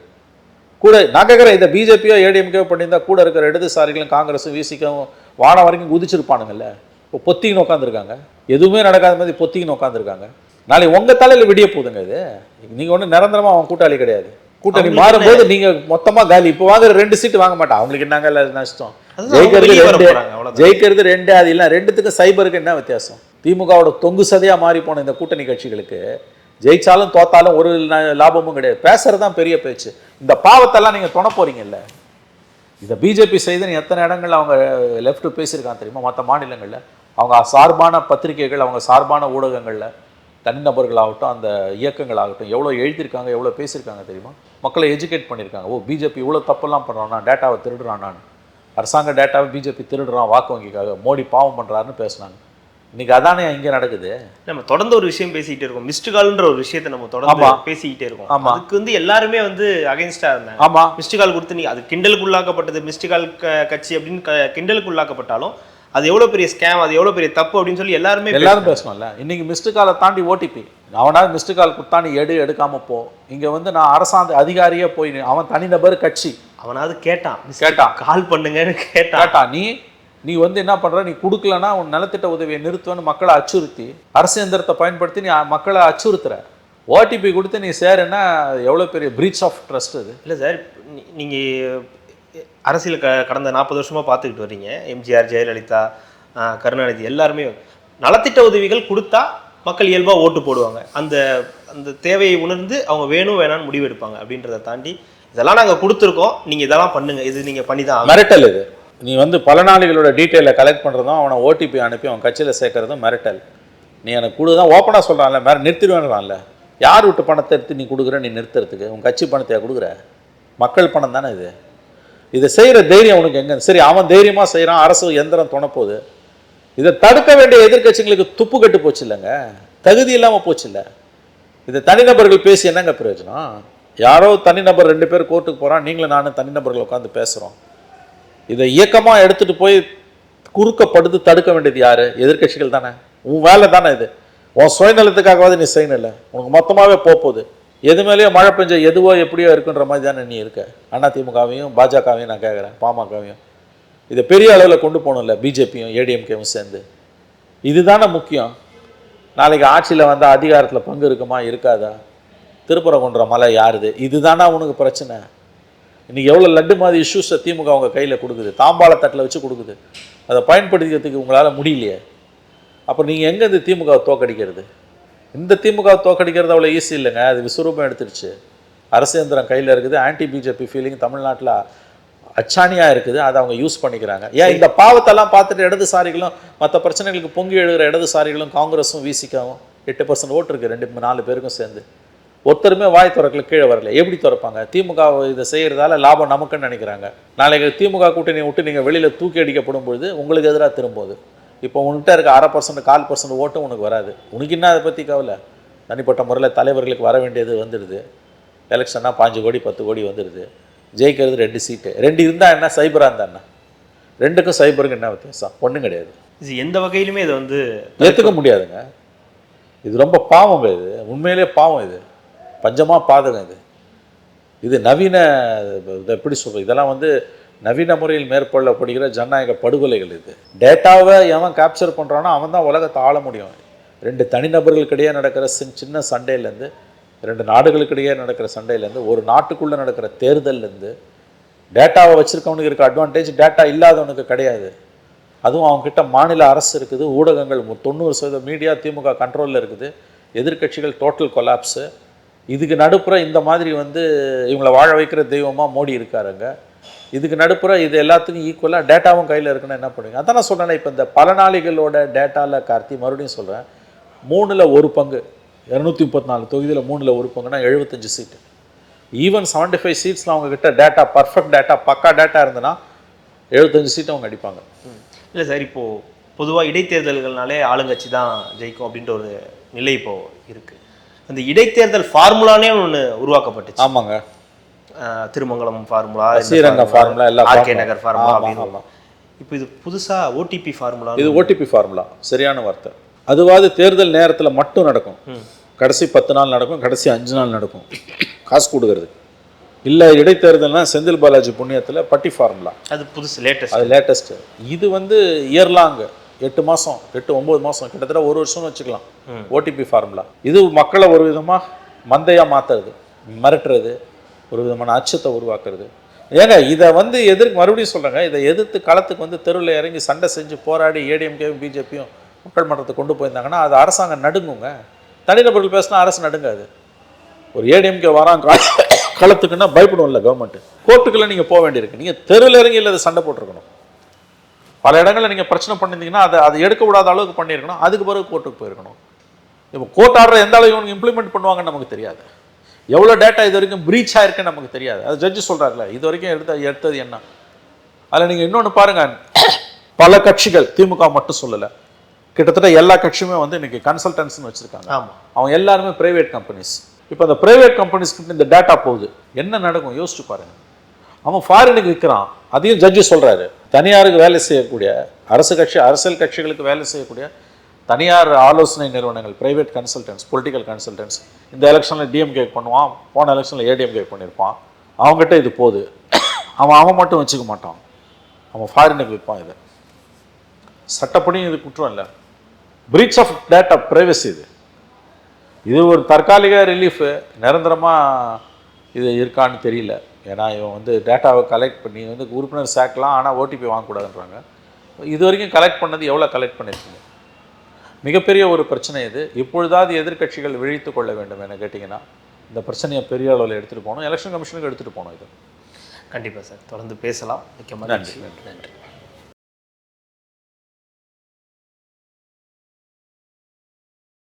கூட நான் கேட்குறேன் இந்த பிஜேபியோ ஏடிஎம்கே பண்ணியிருந்தா கூட இருக்கிற இடதுசாரிகளும் காங்கிரஸும் விசிக்கவும் வானம் வரைக்கும் குதிச்சிருப்பானுங்கல்ல. இப்போ பொத்திக்கின்னு உட்காந்துருக்காங்க எதுவுமே நடக்காத மாதிரி பொத்திக்கின்னு உட்காந்துருக்காங்க நாளைக்கு உங்க தலையில விடிய போகுதுங்க இது. நீங்க ஒன்றும் நிரந்தரமா அவன் கூட்டாளி கிடையாது. கூட்டணி மாறும்போது நீங்க மொத்தமா காலி. இப்போ வாங்குற ரெண்டு சீட்டு வாங்க மாட்டான். அவங்களுக்கு என்னங்க இல்ல நஷ்டம்? ஜெயிக்கிறது ரெண்டு. ஜெயிக்கிறது ரெண்டு அது இல்லை. ரெண்டுத்துக்கும் சைபருக்கு என்ன வித்தியாசம்? திமுகவோட தொங்கு சதையா மாறி போன இந்த கூட்டணி கட்சிகளுக்கு ஜெயிச்சாலும் தோத்தாலும் ஒரு லாபமும் கிடையாது. பேசுறது தான் பெரிய பேச்சு. இந்த பாவத்தெல்லாம் நீங்க தொண போறீங்கல்ல. இதை பிஜேபி செய்துன்னு எத்தனை இடங்கள்ல அவங்க லெஃப்ட் பேசியிருக்காங்க தெரியுமா? மற்ற மாநிலங்கள்ல. அவங்க சார்பான பத்திரிகைகள் அவங்க சார்பான ஊடகங்கள்ல. தனிநபர்களாகட்டும் அந்த இயக்கங்களாகட்டும் எவ்வளோ எழுதியிருக்காங்க எவ்வளோ பேசியிருக்காங்க தெரியுமா? மக்களை எஜுகேட் பண்ணியிருக்காங்க. ஓ பிஜேபி இவ்வளோ தப்பெல்லாம் பண்ணுறானா டேட்டாவை திருடுறானான்னு அரசாங்க டேட்டாவை பிஜேபி திருடுறான் வாக்கு வங்கிக்காக. மோடி பாவம் பண்ணுறாருன்னு பேசுனாங்க. இன்னைக்கு அதானே இங்கே நடக்குது? நம்ம தொடர்ந்து ஒரு விஷயம் பேசிக்கிட்டே இருக்கோம். மிஸ்டு கால்ன்ற ஒரு விஷயத்தை நம்ம தொடர்ந்து. பேசிக்கிட்டே இருக்கோம். ஆமா. அதுக்கு வந்து எல்லாருமே வந்து அகைன்ஸ்டா இருந்தாங்க. ஆமா. மிஸ்டு கால் கொடுத்து நீ அது கிண்டலுக்கு உள்ளாக்கப்பட்டது மிஸ்டு கால் கட்சி அப்படின்னு கிண்டலுக்கு உள்ளாக்கப்பட்டாலும் அது எவ்வளவு பெரிய ஸ்கேம் அது எவ்வளவு பெரிய தப்பு அப்படின்னு சொல்லி எல்லாருமே எல்லாரும் பேசணும்ல இன்னைக்கு மிஸ்டு காலை தாண்டி ஓடிபி அவனாவது மிஸ்டு கால் குத்தாண்டி எடு எடுக்காம போ. இங்க வந்து நான் அரசாங்க அதிகாரியே போய் அவன் தனிநபர் கட்சி. அவனாவது கேட்டான். கேட்டான். கால் பண்ணுங்கன்னு கேட்டான். கேட்டா நீ நீ வந்து என்ன பண்ற? நீ கொடுக்கலன்னா உன் நலத்திட்ட உதவியை நிறுத்துவேன்னு மக்களை அச்சுறுத்தி அரசு எந்திரத்தை பயன்படுத்தி நீ மக்களை அச்சுறுத்துற. ஓடிபி கொடுத்து நீ சேருன்னா எவ்வளவு பெரிய பிரீச் ஆஃப் ட்ரஸ்ட் அது? இல்லை சார் நீ- நீங்க அரசியல் க கடந்த நாற்பது வருஷமாக பார்த்துக்கிட்டு வரீங்க எம்ஜிஆர் ஜெயலலிதா கருணாநிதி எல்லாருமே நலத்திட்ட உதவிகள் கொடுத்தா மக்கள் இயல்பாக ஓட்டு போடுவாங்க. அந்த அந்த தேவையை உணர்ந்து அவங்க வேணும் வேணாம்னு முடிவு எடுப்பாங்க அப்படின்றத தாண்டி இதெல்லாம் நாங்கள் கொடுத்துருக்கோம். நீங்கள் இதெல்லாம் பண்ணுங்க. இது நீங்கள் பண்ணி தான் மிரட்டல் இது. நீ வந்து பலனாளிகளோட டீட்டெயிலை கலெக்ட் பண்ணுறதும் அவனை ஓடிபி அனுப்பி அவன் கட்சியில் சேர்க்கறதும் மிரட்டல். நீ எனக்கு கொடு தான் ஓப்பனாக சொல்கிறான்ல மிர நிறுத்திடுவேன்றான்ல. யார் விட்டு பணத்தை எடுத்து நீ கொடுக்குற நீ நிறுத்துறதுக்கு? உன் கட்சி பணத்தையா கொடுக்குற? மக்கள் பணம் தானே இது? இதை செய்கிற தைரியம் உனக்கு எங்கே? சரி அவன் தைரியமாக செய்கிறான் அரசு எந்திரம் துணப்போகுது. இதை தடுக்க வேண்டிய எதிர்க்கட்சிகளுக்கு துப்பு கட்டு போச்சு இல்லைங்க. தகுதி இல்லாமல் போச்சு இல்லை. இது தனிநபர்கள் பேசி என்னங்க பிரயோஜனம்? யாரோ தனிநபர் ரெண்டு பேர் கோர்ட்டுக்கு போகிறான் நீங்களும் நானும் தனிநபர்கள் உட்காந்து பேசுகிறோம் இதை இயக்கமாக எடுத்துகிட்டு போய் குறுக்கப்படுத்து தடுக்க வேண்டியது யார்? எதிர்க்கட்சிகள் தானே. உன் வேலை தானே இது. உன் சுயநலத்துக்காகவாது நீ செய்யணும் இல்லை. உனக்கு மொத்தமாகவே போகுது. எது மேலேயோ மழை பெஞ்ச எதுவோ எப்படியோ இருக்குன்ற மாதிரி தானே நீ இருக்க? அண்ணா திமுகவையும் பாஜகவையும் நான் கேட்குறேன் பாமகவையும். இதை பெரிய அளவில் கொண்டு போகணும்ல பிஜேபியும் ஏடிஎம்கேவும் சேர்ந்து. இதுதானே முக்கியம். நாளைக்கு ஆட்சியில் வந்தால் அதிகாரத்தில் பங்கு இருக்குமா இருக்காதா? திருப்பரங்குன்ற மலை யாருது? இதுதானா உனக்கு பிரச்சனை? இன்னைக்கு எவ்வளோ லட்டு மாதிரி இஷ்யூஸை திமுக அவங்க கையில் கொடுக்குது? தாம்பாள தட்டில் வச்சு கொடுக்குது. அதை பயன்படுத்திக்கிறதுக்கு உங்களால் முடியலையே. அப்போ நீங்கள் எங்கேருந்து திமுக திமுகவை தோக்கடிக்கிறது? இந்த திமுக தோக்கடிக்கிறது அவ்வளோ ஈஸி இல்லைங்க. அது விஸ்வரூபம் எடுத்துருச்சு. அரசேந்திரம் கையில் இருக்குது. ஆன்டி பிஜேபி ஃபீலிங் தமிழ்நாட்டில் அச்சாணியாக இருக்குது. அதை அவங்க யூஸ் பண்ணிக்கிறாங்க. ஏன் இந்த பாவத்தெல்லாம் பார்த்துட்டு இடதுசாரிகளும் மற்ற பிரச்சனைகளுக்கு பொங்கி எழுகிற இடதுசாரிகளும் காங்கிரஸும் வீசிக்கவும் எட்டு பர்சன்ட் ஓட்டு இருக்குது ரெண்டு நாலு பேருக்கும் சேர்ந்து. ஒருத்தருமே வாய் திறக்கல கீழே வரல. எப்படி திறப்பாங்க? திமுக இதை செய்கிறதால லாபம் நமக்குன்னு நினைக்கிறாங்க. நாளைக்கு திமுக கூட்டணி விட்டு நீங்கள் வெளியில் தூக்கி அடிக்கப்படும் பொழுது உங்களுக்கு எதிராக திரும்புது இப்போ உன்கிட்ட இருக்க அரை பர்சன்ட் கால் பர்சன்ட் ஓட்டும் உனக்கு வராது. உனக்கு என்ன அதை பற்றி கவலை? தனிப்பட்ட முறையில் தலைவர்களுக்கு வர வேண்டியது வந்துடுது. எலெக்ஷன்னா பாஞ்சு கோடி பத்து கோடி வந்துடுது. ஜெயிக்கிறது ரெண்டு சீட்டு ரெண்டு இருந்தால் என்ன? சைபராக இருந்தா என்ன? ரெண்டுக்கும் சைபருக்கு என்ன வித்தியாசம்? ஒன்றும் கிடையாது. இது எந்த வகையிலுமே இதை வந்து ஏற்றுக்க முடியாதுங்க. இது ரொம்ப பாவம் இது. உண்மையிலே பாவம் இது. பஞ்சமா பாதகம் இது. இது நவீன இதை எப்படி சொல்றது? இதெல்லாம் வந்து நவீன முறையில் மேற்கொள்ளப்படுகிற ஜனநாயக படுகொலைகள் இது. டேட்டாவை எவன் கேப்சர் பண்ணுறானோ அவன் தான் உலகத்தை ஆள முடியும். ரெண்டு தனிநபர்களுக்கிடையே நடக்கிற சின் சின்ன சண்டையிலேருந்து ரெண்டு நாடுகளுக்கிடையே நடக்கிற சண்டையிலேருந்து ஒரு நாட்டுக்குள்ளே நடக்கிற தேர்தல்லேருந்து டேட்டாவை வச்சுருக்கவனுக்கு இருக்க அட்வான்டேஜ் டேட்டா இல்லாதவனுக்கு கிடையாது. அதுவும் அவங்கக்கிட்ட மாநில அரசு இருக்குது ஊடகங்கள் மு- தொண்ணூறு சதவீதம் மீடியா திமுக கண்ட்ரோலில் இருக்குது. எதிர்க்கட்சிகள் டோட்டல் கொலாப்ஸு இதுக்கு நடுப்புற இந்த மாதிரி வந்து இவங்கள வாழ வைக்கிற தெய்வமாக மோடி இருக்காருங்க இதுக்கு நடுப்புற இது எல்லாத்துக்கும் ஈக்குவலாக டேட்டாவும் கையில் இருக்குன்னு என்ன பண்ணுவீங்க? அதான் நான் சொல்கிறேன் இப்போ இந்த பலனாளிகளோட டேட்டாவில் கார்த்தி மறுபடியும் சொல்கிறேன் மூணில் ஒரு பங்கு. இரநூத்தி முப்பத்தி நாலு தொகுதியில் மூணில் ஒரு பங்குனா எழுபத்தஞ்சு சீட்டு ஈவன் செவன்டி ஃபைவ் சீட்ஸில் அவங்கக்கிட்ட டேட்டா பர்ஃபெக்ட் டேட்டா பக்கா டேட்டா இருந்ததுன்னா எழுபத்தஞ்சு சீட்டு அவங்க அடிப்பாங்க. இல்லை சார் இப்போ பொதுவாக இடைத்தேர்தல்கள்னாலே ஆளுங்கட்சி தான் ஜெயிக்கும் அப்படின்ற ஒரு நிலை இப்போ இருக்கு. அந்த இடைத்தேர்தல் ஃபார்முலானே ஒன்று உருவாக்கப்பட்டுச்சு. ஆமாங்க. திருமங்கலம் ஃபார்முலா ஸ்ரீரங்கம் formula, எல்லா ஆர்கே. நகர் ஃபார்முலா அப்படின்னு. இப்போ இது புதுசா ஓடிபி ஃபார்முலா இது ஓடிபி ஃபார்முலா சரியான வார்த்தை. அதுவாது தேர்தல் நேரத்தில் மட்டும் நடக்கும். கடைசி பத்து நாள் நடக்கும் கடைசி அஞ்சு நாள் நடக்கும். காசு கொடுக்கறது. இல்லை இடைத்தேர்தல்னா செந்தில் பாலாஜி புண்ணியத்தில் பட்டி ஃபார்முலா அது புதுசு லேட்டஸ்ட் அது லேட்டஸ்ட்டு இது வந்து இயர்லாங் எட்டு மாதம் எட்டு ஒம்பது மாதம் கிட்டத்தட்ட ஒரு வருஷம்னு வச்சுக்கலாம். ஓடிபி ஃபார்முலா இது மக்களை ஒரு விதமாக மந்தையாக மாற்றுறது மிரட்டுறது ஒரு விதமான அச்சத்தை உருவாக்குறது. ஏங்க இதை வந்து எதிர்க்கு மறுபடியும் சொல்கிறேங்க இதை எதிர்த்து களத்துக்கு வந்து தெருவில் இறங்கி சண்டை செஞ்சு போராடி ஏடிஎம்கேவும் பிஜேபியும் மக்கள் மன்றத்தை கொண்டு போயிருந்தாங்கன்னா அது அரசாங்கம் நடுங்குங்க. தனிநபர்கள் பேசினா அரசு நடுங்காது. ஒரு ஏடிஎம்கே வரான் களத்துக்குன்னா பயப்படும்ல கவர்மெண்ட் கோர்ட்டுக்குள்ளே நீங்கள் போக வேண்டியிருக்கு. நீங்கள் தெருவில் இறங்கி இல்லை சண்டை போட்டிருக்கணும். பல இடங்களில் நீங்கள் பிரச்சனை பண்ணியிருந்தீங்கன்னா அதை அதை எடுக்க விடாத அளவுக்கு பண்ணியிருக்கணும். அதுக்கு பிறகு கோர்ட்டுக்கு போயிருக்கணும். இப்போ கோர்ட் ஆர்டர் எந்த அளவுக்கு இவங்க இம்ப்ளிமெண்ட் பண்ணுவாங்கன்னு நமக்கு தெரியாது. எவ்வளோ டேட்டா இது வரைக்கும் ப்ரீச் ஆயிருக்குன்னு நமக்கு தெரியாது. அது ஜட்ஜு சொல்கிறாருல இது வரைக்கும் எடுத்த எடுத்தது என்ன? அதில் நீங்கள் இன்னொன்று பாருங்க. பல கட்சிகள் திமுக மட்டும் சொல்லலை. கிட்டத்தட்ட எல்லா கட்சியுமே வந்து இன்னைக்கு கன்சல்டன்ஸ்னு வச்சுருக்காங்க. ஆமா. அவங்க எல்லாருமே பிரைவேட் கம்பெனிஸ் இப்போ அந்த பிரைவேட் கம்பெனிஸ்க்கு இந்த டேட்டா போகுது. என்ன நடக்கும்? யோசிச்சு பாருங்க. அவன் ஃபாரினுக்கு விற்கிறான் அதையும் ஜட்ஜு சொல்றாரு. தனியாருக்கு வேலை செய்யக்கூடிய அரசு கட்சி அரசியல் கட்சிகளுக்கு வேலை செய்யக்கூடிய தனியார் ஆலோசனை நிறுவனங்கள் பிரைவேட் கன்சல்டன்ஸ் பொலிட்டிக்கல் கன்சல்டன்ஸ் இந்த எலெக்ஷனில் டிஎம்கே பண்ணுவான் போன எலெக்ஷனில் ஏடிஎம்கே பண்ணியிருப்பான் அவங்ககிட்ட இது போகுது. அவன் அவன் மட்டும் வச்சுக்க மாட்டான். அவன் ஃபாரினுக்கு விற்பான் இதை. சட்டப்படியும் இது குற்றம் இல்லை. பிரீச் ஆஃப் டேட்டா ப்ரைவசி இது. இது ஒரு தற்காலிக ரிலீஃபு நிரந்தரமாக இது இருக்கான்னு தெரியல. ஏன்னா இவன் வந்து டேட்டாவை கலெக்ட் பண்ணி வந்து உறுப்பினர் சேர்க்கலாம் ஆனால் ஓடிபி வாங்கக்கூடாதுன்றாங்க. இது வரைக்கும் கலெக்ட் பண்ணது எவ்வளோ கலெக்ட் பண்ணியிருக்கீங்க மிகப்பெரிய ஒரு பிரச்சனை இது. இப்பொழுதாவது எதிர்க்கட்சிகள் விழித்து கொள்ள வேண்டும் என கேட்டிங்கன்னா இந்த பிரச்சனையை பெரிய அளவில் எடுத்துகிட்டு போகணும். எலெக்ஷன் கமிஷனுக்கு எடுத்துகிட்டு போகணும் இது. கண்டிப்பா சார். தொடர்ந்து பேசலாம். மிக்க மகிழ்ச்சி. நன்றி.